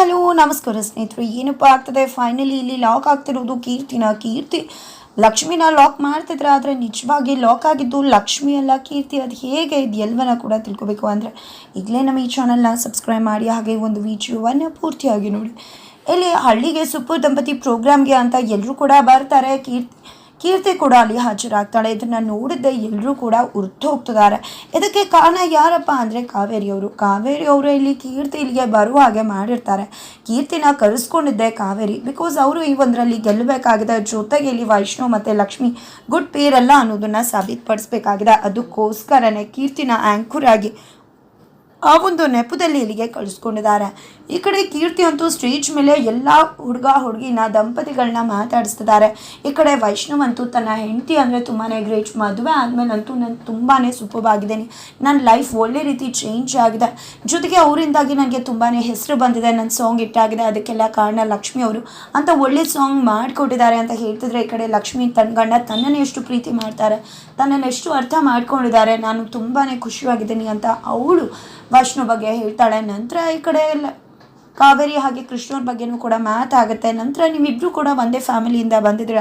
Hello, ನಮಸ್ಕಾರ ಸ್ನೇಹಿತರು. ಏನಪ್ಪ ಆಗ್ತದೆ? ಫೈನಲಿ ಇಲ್ಲಿ ಲಾಕ್ ಆಗ್ತಿರೋದು ಕೀರ್ತಿನ. ಕೀರ್ತಿ, ಲಕ್ಷ್ಮಿನ ಲಾಕ್ ಮಾಡ್ತಿದ್ರೆ ಆದರೆ ನಿಜವಾಗಿ ಲಾಕ್ ಆಗಿದ್ದು ಲಕ್ಷ್ಮಿ ಅಲ್ಲ ಕೀರ್ತಿ. ಅದು ಹೇಗೆ ಇದು ಎಲ್ಲವನ್ನ ಕೂಡ ತಿಳ್ಕೊಬೇಕು ಅಂದರೆ ಈಗಲೇ ನಮ್ಮ ಈ ಚಾನಲ್ನ ಸಬ್ಸ್ಕ್ರೈಬ್ ಮಾಡಿ ಹಾಗೆ ಒಂದು ವಿಡಿಯೋವನ್ನು ಪೂರ್ತಿಯಾಗಿ ನೋಡಿ. ಇಲ್ಲಿ ಹಳ್ಳಿಗೆ ಸೂಪರ್ ದಂಪತಿ ಪ್ರೋಗ್ರಾಮ್ಗೆ ಅಂತ ಎಲ್ಲರೂ ಕೂಡ ಬರ್ತಾರೆ. ಕೀರ್ತಿ ಕೀರ್ತಿ ಕೂಡ ಅಲ್ಲಿ ಹಾಜರಾಗ್ತಾಳೆ. ಇದನ್ನ ನೋಡಿದ್ದೆ ಎಲ್ಲರೂ ಕೂಡ ಉರ್ತು ಹೋಗ್ತಿದ್ದಾರೆ ಇದಕ್ಕೆ ಕಾರಣ ಯಾರಪ್ಪ ಅಂದರೆ ಕಾವೇರಿ ಅವರು. ಕಾವೇರಿ ಅವರು ಇಲ್ಲಿ ಕೀರ್ತಿ ಇಲ್ಲಿಗೆ ಬರುವ ಹಾಗೆ ಮಾಡಿರ್ತಾರೆ. ಕೀರ್ತಿನ ಕರೆಸ್ಕೊಂಡಿದ್ದೆ ಕಾವೇರಿ. ಬಿಕಾಸ್ ಅವರು ಈ ಒಂದರಲ್ಲಿ ಗೆಲ್ಲಬೇಕಾಗಿದೆ. ಜೊತೆಗೆ ಇಲ್ಲಿ ವೈಷ್ಣವ್ ಮತ್ತು ಲಕ್ಷ್ಮಿ ಗುಡ್ ಪೇರ್ ಅಲ್ಲ ಅನ್ನೋದನ್ನ ಸಾಬೀತುಪಡಿಸ್ಬೇಕಾಗಿದೆ. ಅದಕ್ಕೋಸ್ಕರನೇ ಕೀರ್ತಿನ ಆ್ಯಂಕರ್ ಆಗಿ ಆ ಒಂದು ನೆಪದಲ್ಲಿ ಇಲ್ಲಿಗೆ ಕಳಿಸ್ಕೊಂಡಿದ್ದಾರೆ. ಈ ಕಡೆ ಕೀರ್ತಿ ಅಂತೂ ಸ್ಟೇಜ್ ಮೇಲೆ ಎಲ್ಲ ಹುಡುಗ, ಹುಡುಗಿನ ದಂಪತಿಗಳನ್ನ ಮಾತಾಡಿಸ್ತಿದ್ದಾರೆ. ಈ ಕಡೆ ವೈಷ್ಣವ್ ಅಂತೂ ತನ್ನ ಹೆಂಡತಿ ಅಂದರೆ ತುಂಬಾ ಗ್ರೇಟ್ ಮದುವೆ ಆದಮೇಲೆ ಅಂತೂ ನಾನು ತುಂಬಾ ಸೂಪರ್ ಆಗಿದ್ದೀನಿ. ನನ್ನ ಲೈಫ್ ಒಳ್ಳೆ ರೀತಿ ಚೇಂಜ್ ಆಗಿದೆ. ಜೊತೆಗೆ ಅವರಿಂದಾಗಿ ನನಗೆ ತುಂಬಾ ಹೆಸರು ಬಂದಿದೆ. ನನ್ನ ಸಾಂಗ್ ಇಟ್ಟಾಗಿದೆ ಅದಕ್ಕೆಲ್ಲ ಕಾರಣ ಲಕ್ಷ್ಮಿ ಅವರು. ಅಂತ ಒಳ್ಳೆ ಸಾಂಗ್ ಮಾಡಿಕೊಟ್ಟಿದ್ದಾರೆ ಅಂತ ಹೇಳ್ತಿದ್ರೆ ಈ ಕಡೆ ಲಕ್ಷ್ಮಿ ತನ್ನ ಗಂಡ ತನ್ನನ್ನು ಎಷ್ಟು ಪ್ರೀತಿ ಮಾಡ್ತಾರೆ, ತನ್ನನ್ನು ಎಷ್ಟು ಅರ್ಥ ಮಾಡ್ಕೊಂಡಿದ್ದಾರೆ. ನಾನು ತುಂಬಾ ಖುಷಿಯಾಗಿದ್ದೀನಿ ಅಂತ ಅವಳು ವೈಷ್ಣವ್ ಬಗ್ಗೆ ಹೇಳ್ತಾಳೆ, ನಂತರ ಈ ಕಡೆ ಎಲ್ಲ ಕಾವೇರಿ ಹಾಗೆ ಕೃಷ್ಣವ್ರ ಬಗ್ಗೆನೂ ಕೂಡ ಮಾತಾಗುತ್ತೆ. ನಂತರ ನಿಮ್ಮಿಬ್ಬರು ಕೂಡ ಒಂದೇ ಫ್ಯಾಮಿಲಿಯಿಂದ ಬಂದಿದ್ದೀರ?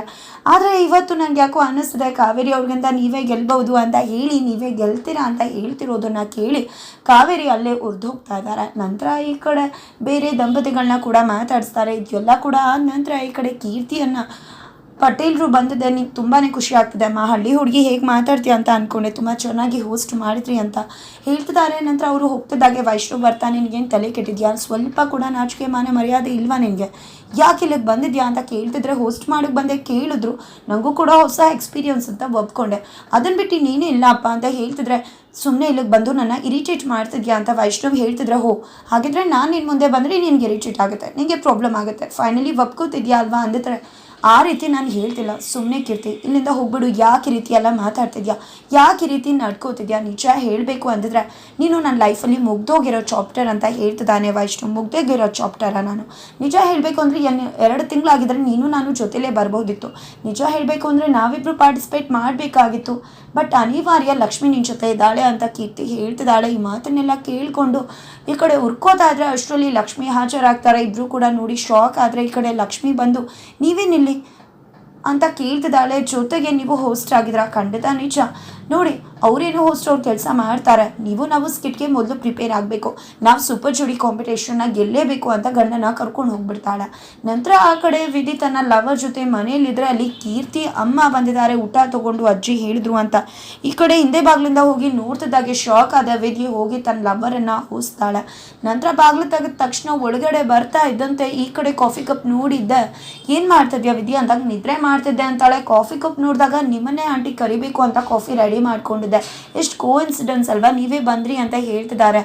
ಆದರೆ ಇವತ್ತು ನನಗೆ ಯಾಕೋ ಅನ್ನಿಸ್ತದೆ ಕಾವೇರಿ ಅವ್ರಿಗಿಂತ ನೀವೇ ಗೆಲ್ಬಹುದು ಅಂತ ಹೇಳಿ, ನೀವೇ ಗೆಲ್ತೀರಾ ಅಂತ ಹೇಳ್ತಿರೋದನ್ನ ಕೇಳಿ ಕಾವೇರಿ ಅಲ್ಲೇ ಉರ್ದೋಗ್ತಾ ಇದ್ದಾರೆ. ನಂತರ ಈ ಕಡೆ ಬೇರೆ ದಂಪತಿಗಳನ್ನ ಕೂಡ ಮಾತಾಡಿಸ್ತಾರೆ. ಇದೆಲ್ಲ ಕೂಡ ನಂತರ ಈ ಕಡೆ ಕೀರ್ತಿಯನ್ನು ಪಟೇಲ್ರು ಬಂದಿದ್ದೆ ನೀವು ತುಂಬಾ ಖುಷಿ ಆಗ್ತಿದೆ. ಅಮ್ಮ ಹಳ್ಳಿ ಹುಡುಗಿ ಹೇಗೆ ಮಾತಾಡ್ತೀಯ ಅಂತ ಅಂದ್ಕೊಂಡೆ ತುಂಬ ಚೆನ್ನಾಗಿ ಹೋಸ್ಟ್ ಮಾಡಿದ್ರಿ ಅಂತ ಹೇಳ್ತಿದ್ದಾರೆ. ನಂತರ ಅವರು ಹೋಗ್ತಿದ್ದಾಗೆ ವೈಷ್ಣವ್ ಬರ್ತಾನೆ ನಿನಗೇನು ತಲೆ ಕೆಟ್ಟಿದ್ಯಾ? ಸ್ವಲ್ಪ ಕೂಡ ನಾಚಿಕೆ ಮಾನ ಮರ್ಯಾದೆ ಇಲ್ವಾ ನಿನಗೆ? ಯಾಕೆ ಇಲ್ಲಿಗೆ ಬಂದಿದ್ಯಾ ಅಂತ ಕೇಳ್ತಿದ್ರೆ ಹೋಸ್ಟ್ ಮಾಡೋಕ್ಕೆ ಬಂದೆ ಕೇಳಿದ್ರು. ನನಗೂ ಕೂಡ ಹೊಸ ಎಕ್ಸ್ಪೀರಿಯನ್ಸ್ ಅಂತ ಒಪ್ಕೊಂಡೆ. ಅದನ್ನು ಬಿಟ್ಟು ನೀನೇ ಇಲ್ಲ ಅಪ್ಪ ಅಂತ ಹೇಳ್ತಿದ್ರೆ ಸುಮ್ಮನೆ ಇಲ್ಲಿಗೆ ಬಂದು ನನ್ನ ಇರಿಟೇಟ್ ಮಾಡ್ತಿದ್ಯಾ ಅಂತ ವೈಷ್ಣವ್ ಹೇಳ್ತಿದ್ರೆ, ಹೋ, ಹಾಗಿದ್ರೆ ನಾನು ನಿನ್ನ ಮುಂದೆ ಬಂದರೆ ನಿನಗೆ ಇರಿಟೇಟ್ ಆಗುತ್ತೆ, ನಿನಗೆ ಪ್ರಾಬ್ಲಮ್ ಆಗುತ್ತೆ. ಫೈನಲಿ ಒಪ್ಕೋತಿದ್ಯಾ ಅಲ್ವಾ ಅಂದಿದ್ರೆ ಆ ರೀತಿ ನಾನು ಹೇಳ್ತಿಲ್ಲ. ಸುಮ್ಮನೆ ಕೀರ್ತಿ, ಇಲ್ಲಿಂದ ಹೋಗ್ಬಿಡು. ಯಾಕೆ ಈ ರೀತಿ ಎಲ್ಲ ಮಾತಾಡ್ತಿದ್ಯಾ? ಯಾಕೆ ಈ ರೀತಿ ನಡ್ಕೋತಿದ್ಯಾ? ನಿಜ ಹೇಳಬೇಕು ಅಂದಿದ್ರೆ ನೀನು ನನ್ನ ಲೈಫಲ್ಲಿ ಮುಗ್ದೋಗಿರೋ ಚಾಪ್ಟರ್ ಅಂತ ಹೇಳ್ತಿದ್ದಾನೆ ವೈಷ್ಣು. ಮುಗ್ದೋಗಿರೋ ಚಾಪ್ಟರ ನಾನು. ನಿಜ ಹೇಳಬೇಕು ಅಂದರೆ ಎನ್, ಎರಡು ತಿಂಗಳಾಗಿದ್ದರೆ ನೀನು ನಾನು ಜೊತೆಲೇ ಬರ್ಬೋದಿತ್ತು. ನಿಜ ಹೇಳಬೇಕು ಅಂದರೆ ನಾವಿಬ್ಬರು ಪಾರ್ಟಿಸಿಪೇಟ್ ಮಾಡಬೇಕಾಗಿತ್ತು. ಬಟ್ ಅನಿವಾರ್ಯ ಲಕ್ಷ್ಮಿ ನಿನ್ನ ಜೊತೆ ಇದ್ದಾಳೆ ಅಂತ ಕೀರ್ತಿ ಹೇಳ್ತಿದ್ದಾಳೆ. ಈ ಮಾತನ್ನೆಲ್ಲ ಕೇಳಿಕೊಂಡು ಈ ಕಡೆ ಉರ್ಕೋತಾ ಇದ್ರೆ ಅಷ್ಟರಲ್ಲಿ ಲಕ್ಷ್ಮಿ ಹಾಜರಾಗ್ತಾರೆ. ಇಬ್ಬರು ಕೂಡ ನೋಡಿ ಶಾಕ್ ಆದರೆ ಈ ಕಡೆ ಲಕ್ಷ್ಮಿ ಬಂದು ನೀವೇನಿಲ್ಲಿ ಅಂತ ಕೇಳ್ತಿದ್ದಾಳೆ ಜೊತೆಗೆ ನೀವು ಹೋಸ್ಟ್ ಆಗಿದ್ರ ಖಂಡಿತ ನಿಜ. ನೋಡಿ ಅವರೇನು ಹೋಸ್ಟ್ ಅವ್ರು ಕೆಲಸ ಮಾಡ್ತಾರೆ. ನೀವು ನಾವು ಸ್ಕಿಟ್ಗೆ ಮೊದಲು ಪ್ರಿಪೇರ್ ಆಗಬೇಕು. ನಾವು ಸೂಪರ್ ಜೋಡಿ ಕಾಂಪಿಟೇಷನ್ನ ಗೆಲ್ಲೇಬೇಕು ಅಂತ ಗಂಡನ ಕರ್ಕೊಂಡು ಹೋಗ್ಬಿಡ್ತಾಳೆ. ನಂತರ ಆ ಕಡೆ ವಿಧಿ ತನ್ನ ಲವರ್ ಜೊತೆ ಮನೆಯಲ್ಲಿದ್ದರೆ ಅಲ್ಲಿ ಕೀರ್ತಿ, ಅಮ್ಮ ಬಂದಿದ್ದಾರೆ, ಊಟ ತಗೊಂಡು ಅಜ್ಜಿ ಹೇಳಿದ್ರು ಅಂತ. ಈ ಕಡೆ ಹಿಂದೆ ಬಾಗ್ಲಿಂದ ಹೋಗಿ ನೋಡ್ತಿದ್ದಾಗೆ ಶಾಕ್ ಆದ ವಿಧಿ ಹೋಗಿ ತನ್ನ ಲವರನ್ನು ಹೋಸ್ತಾಳೆ ನಂತರ ಬಾಗ್ಲು ತೆಗೆದ ತಕ್ಷಣ ಒಳಗಡೆ ಬರ್ತಾ ಇದ್ದಂತೆ ಈ ಕಡೆ ಕಾಫಿ ಕಪ್ ನೋಡಿದ್ದೆ. ಏನು ಮಾಡ್ತಿದ್ಯಾ ವಿಧಿ? ಅಂದಾಗ ನಿದ್ರೆ ಮಾಡ್ತಿದ್ದೆ ಅಂತಾಳೆ. ಕಾಫಿ ಕಪ್ ನೋಡಿದಾಗ ನಿಮ್ಮನ್ನೇ ಆಂಟಿ ಕರಿಬೇಕು ಅಂತ ಕಾಫಿ ರೆಡಿ ಮಾಡ್ಕೊಂಡಿದ್ದೆ. ಎಷ್ಟು ಕೋ ಅಲ್ವಾ? ನೀವೇ ಬಂದ್ರಿ ಅಂತ ಹೇಳ್ತಿದ್ದಾರೆ.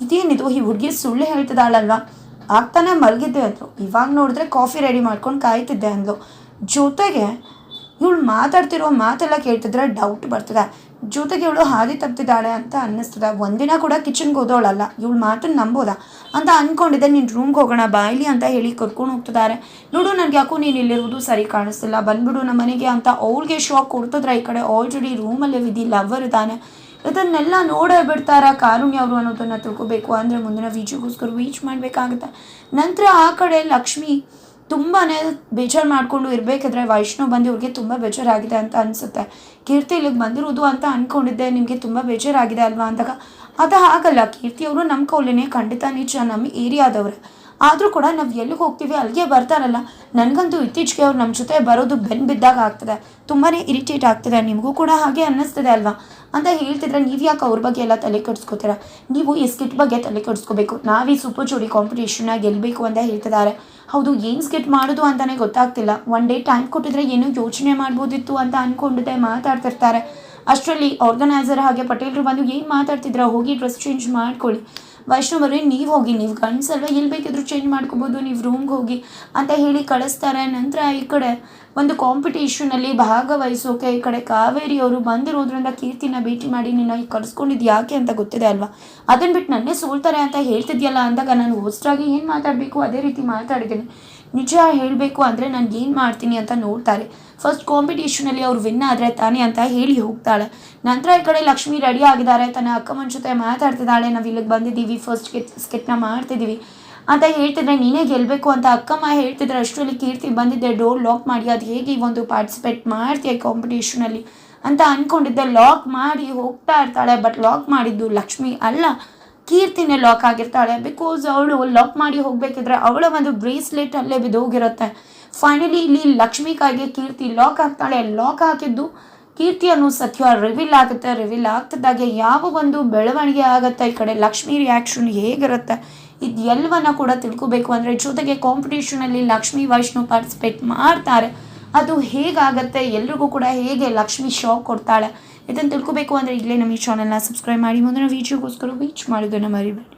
ಇದೇನಿದು? ಈ ಹುಡುಗಿ ಸುಳ್ಳು ಹೇಳ್ತಿದ್ದಾಳಲ್ವಾ? ಆಗ್ತಾನೆ ಮಲಗಿದ್ದೆ ಅಂದರು ಇವಾಗ ನೋಡಿದ್ರೆ ಕಾಫಿ ರೆಡಿ ಮಾಡ್ಕೊಂಡು ಕಾಯ್ತಿದ್ದೆ ಅಂದ್ಲು. ಜೊತೆಗೆ ಇವಳು ಮಾತಾಡ್ತಿರೋ ಮಾತೆಲ್ಲ ಕೇಳ್ತಿದ್ರೆ ಡೌಟ್ ಬರ್ತದೆ. ಜೊತೆಗೆ ಇವಳು ಹಾದಿ ತಪ್ಪಿದ್ದಾಳೆ ಅಂತ ಅನ್ನಿಸ್ತದೆ. ಒಂದಿನ ಕೂಡ ಕಿಚನ್ಗೆ ಹೋದವಳಲ್ಲ, ಇವಳು ಮಾತನ್ನು ನಂಬೋದ? ಅಂತ ಅಂದ್ಕೊಂಡಿದ್ದೆ ನೀನು ರೂಮ್ಗೆ ಹೋಗೋಣ ಬಾಯ್ಲಿ ಅಂತ ಹೇಳಿ ಕರ್ಕೊಂಡು ಹೋಗ್ತಿದ್ದಾರೆ. ನೋಡು ನನಗೆ ಯಾಕೋ ನೀನು ಇಲ್ಲಿರುವುದು ಸರಿ ಕಾಣಿಸ್ತಿಲ್ಲ. ಬಂದ್ಬಿಡು ನಮ್ಮ ಮನೆಗೆ ಅಂತ ಅವಳಿಗೆ ಶಾಕ್ ಕೊಡ್ತಿದ್ರೆ ಈ ಕಡೆ ಆಲ್ರೆಡಿ ರೂಮಲ್ಲೇ ವಿಧಿ ಲವರ್ ಇದ್ದಾನೆ. ಇದನ್ನೆಲ್ಲ ನೋಡೇ ಬಿಡ್ತಾರ ಕಾರುಣ್ಯ ಅವರು ಅನ್ನೋದನ್ನು ತಿಳ್ಕೊಬೇಕು. ಅಂದರೆ ಮುಂದಿನ ವೀಚಿಗೋಸ್ಕರ ವೀಚ್ ಮಾಡಬೇಕಾಗುತ್ತೆ. ನಂತರ ಆ ಕಡೆ ಲಕ್ಷ್ಮಿ ತುಂಬಾ ಬೇಜಾರು ಮಾಡಿಕೊಂಡು ಇರಬೇಕಾದ್ರೆ ವೈಷ್ಣವ್ ಬಂದು ಇವ್ರಿಗೆ ತುಂಬ ಬೇಜಾರಾಗಿದೆ ಅಂತ ಅನಿಸುತ್ತೆ. ಕೀರ್ತಿ ಇಲ್ಲಿಗೆ ಬಂದಿರೋದು ಅಂತ ಅಂದ್ಕೊಂಡಿದ್ದೆ ನಿಮಗೆ ತುಂಬ ಬೇಜಾರಾಗಿದೆ ಅಲ್ವಾ ಅಂದಾಗ? ಅದು ಹಾಗಲ್ಲ, ಕೀರ್ತಿ ಅವರು ನಮ್ಮ ಕೌಲಿನೇ ಖಂಡಿತ ನಿಜ ನಮ್ಮ ಏರಿಯಾದವ್ರೆ. ಆದರೂ ಕೂಡ ನಾವು ಎಲ್ಲಿಗೆ ಹೋಗ್ತೀವಿ, ಅಲ್ಲಿಗೆ ಬರ್ತಾರಲ್ಲ, ನನಗಂತೂ ಇತ್ತೀಚೆಗೆ ಅವ್ರು ನಮ್ಮ ಜೊತೆ ಬರೋದು ಬೆನ್ನು ಬಿದ್ದಾಗ ಆಗ್ತದೆ. ತುಂಬಾ ಇರಿಟೇಟ್ ಆಗ್ತದೆ, ನಿಮಗೂ ಕೂಡ ಹಾಗೆ ಅನ್ನಿಸ್ತದೆ ಅಲ್ವಾ? ಅಂತ ಹೇಳ್ತಿದ್ರೆ ನೀವು ಯಾಕೆ ಅವ್ರ ಬಗ್ಗೆ ಎಲ್ಲ ತಲೆ ಕೆಡಿಸ್ಕೋತೀರ? ನೀವು ಈ ಸ್ಕಿಟ್ ಬಗ್ಗೆ ತಲೆ ಕೆಡಿಸ್ಕೋಬೇಕು. ನಾವೀ ಸೂಪರ್ ಜೋಡಿ ಕಾಂಪಿಟೇಷನ್ನ ಗೆಲ್ಲಬೇಕು ಅಂತ ಹೇಳ್ತಿದ್ದಾರೆ. ಹೌದು, ಏನು ಸ್ಕಿಟ್ ಮಾಡೋದು ಅಂತಲೇ ಗೊತ್ತಾಗ್ತಿಲ್ಲ. ಒನ್ ಡೇ ಟೈಮ್ ಕೊಟ್ಟಿದ್ರೆ ಏನೋ ಯೋಚನೆ ಮಾಡ್ಬೋದಿತ್ತು ಅಂತ ಅಂದ್ಕೊಂಡಿದ್ದೆ ಮಾತಾಡ್ತಿರ್ತಾರೆ. ಅಷ್ಟರಲ್ಲಿ ಆರ್ಗನೈಸರ್ ಹಾಗೆ ಪಟೇಲರು ಬಂದು ಏನು ಮಾತಾಡ್ತಿದ್ರ, ಹೋಗಿ ಡ್ರೆಸ್ ಚೇಂಜ್ ಮಾಡ್ಕೊಳ್ಳಿ. ವೈಷ್ಣವರೇ, ನೀವು ಹೋಗಿ, ನೀವು ಗಂಡ್ಸಲ್ವ ಎಲ್ಲಿ ಬೇಕಿದ್ರು ಚೇಂಜ್ ಮಾಡ್ಕೋಬೋದು, ನೀವು ರೂಮ್ಗೆ ಹೋಗಿ ಅಂತ ಹೇಳಿ ಕಳಿಸ್ತಾರೆ. ನಂತರ ಈ ಕಡೆ ಒಂದು ಕಾಂಪಿಟೇಷನಲ್ಲಿ ಭಾಗವಹಿಸೋಕೆ ಈ ಕಡೆ ಕಾವೇರಿ ಅವರು ಬಂದಿರೋದ್ರಿಂದ ಕೀರ್ತಿನ ಭೇಟಿ ಮಾಡಿ ನಿನ್ನ ಕರೆಸ್ಕೊಂಡಿದ್ದು ಯಾಕೆ ಅಂತ ಗೊತ್ತಿದೆ ಅಲ್ವಾ? ಅದನ್ನು ಬಿಟ್ಟು ನನ್ನೇ ಸೋಲ್ತಾರೆ ಅಂತ ಹೇಳ್ತಿದ್ಯಲ್ಲ ಅಂದಾಗ ನಾನು ಹೋಸ್ಟ್ರಾಗಿ ಏನು ಮಾತಾಡಬೇಕು? ಅದೇ ರೀತಿ ಮಾತಾಡಿದ್ದೀನಿ. ನಿಜ ಹೇಳಬೇಕು ಅಂದರೆ ನಾನು ಏನು ಮಾಡ್ತೀನಿ ಅಂತ ನೋಡ್ತಾರೆ. ಫಸ್ಟ್ ಕಾಂಪಿಟೇಷನಲ್ಲಿ ಅವ್ರು ವಿನ್ ಆದರೆ ತಾನೇ ಅಂತ ಹೇಳಿ ಹೋಗ್ತಾಳೆ. ನಂತರ ಈ ಕಡೆ ಲಕ್ಷ್ಮಿ ರೆಡಿ ಆಗಿದ್ದಾರೆ. ತನ್ನ ಅಕ್ಕಮ್ಮನ ಜೊತೆ ಮಾತಾಡ್ತಿದ್ದಾಳೆ. ನಾವು ಇಲ್ಲಿಗೆ ಬಂದಿದ್ದೀವಿ. ಫಸ್ಟ್ ಸ್ಕೆಟ್ ಸ್ಕೆಟ್ನ ಮಾಡ್ತಿದ್ದೀವಿ. ಅಂತ ಹೇಳ್ತಿದ್ರೆ ನೀನೇ ಗೆಲ್ಲಬೇಕು ಅಂತ ಅಕ್ಕಮ್ಮ ಹೇಳ್ತಿದ್ರೆ ಅಷ್ಟರಲ್ಲಿ ಕೀರ್ತಿ ಬಂದಿದ್ದೆ ಡೋರ್ ಲಾಕ್ ಮಾಡಿ ಅದು ಹೇಗೆ ಈ ಒಂದು ಪಾರ್ಟಿಸಿಪೇಟ್ ಮಾಡ್ತೀಯ ಕಾಂಪಿಟೇಷನಲ್ಲಿ ಅಂತ ಅಂದ್ಕೊಂಡಿದ್ದೆ ಲಾಕ್ ಮಾಡಿ ಹೋಗ್ತಾ ಇರ್ತಾಳೆ. ಬಟ್ ಲಾಕ್ ಮಾಡಿದ್ದು ಲಕ್ಷ್ಮಿ ಅಲ್ಲ. ಕೀರ್ತಿನೇ ಲಾಕ್ ಆಗಿರ್ತಾಳೆ. ಬಿಕಾಸ್ ಅವಳು ಲಾಕ್ ಮಾಡಿ ಹೋಗಬೇಕಿದ್ರೆ ಅವಳ ಒಂದು ಬ್ರೇಸ್ಲೆಟ್ ಅಲ್ಲೇ ಬಿದ್ದೋಗಿರುತ್ತೆ. ಫೈನಲಿ ಇಲ್ಲಿ ಲಕ್ಷ್ಮಿಕಾಗಿ ಕೀರ್ತಿ ಲಾಕ್ ಆಗ್ತಾಳೆ. ಲಾಕ್ ಹಾಕಿದ್ದು ಕೀರ್ತಿ ಅನ್ನೋ ಸತ್ಯ ರಿವೀಲ್ ಆಗುತ್ತೆ. ರಿವೀಲ್ ಆಗ್ತಿದ್ದಾಗೆ ಯಾವ ಒಂದು ಬೆಳವಣಿಗೆ ಆಗುತ್ತೆ ಈ ಕಡೆ ಲಕ್ಷ್ಮಿ ರಿಯಾಕ್ಷನ್ ಹೇಗಿರುತ್ತೆ? ಇದು ಎಲ್ಲವನ್ನ ಕೂಡ ತಿಳ್ಕೊಬೇಕು. ಅಂದರೆ ಜೊತೆಗೆ ಕಾಂಪಿಟೇಷನಲ್ಲಿ ಲಕ್ಷ್ಮಿ ವೈಷ್ಣವ್ ಪಾರ್ಟಿಸಿಪೇಟ್ ಮಾಡ್ತಾರೆ. ಅದು ಹೇಗಾಗತ್ತೆ? ಎಲ್ರಿಗೂ ಕೂಡ ಹೇಗೆ ಲಕ್ಷ್ಮಿ ಶಾಕ್ ಕೊಡ್ತಾಳೆ? ಇದನ್ನು ತಿಳ್ಕೊಬೇಕು ಅಂದರೆ ಈಗಲೇ ನಮ್ಮ ಈ ಚಾನಲ್ನ ಸಬ್ಸ್ಕ್ರೈಬ್ ಮಾಡಿ. ಮುಂದಿನ ವೀಡಿಯೋಗೋಸ್ಕರ ವೀಚ್ ಮಾಡೋದನ್ನು ಮರಿಬೇಡಿ.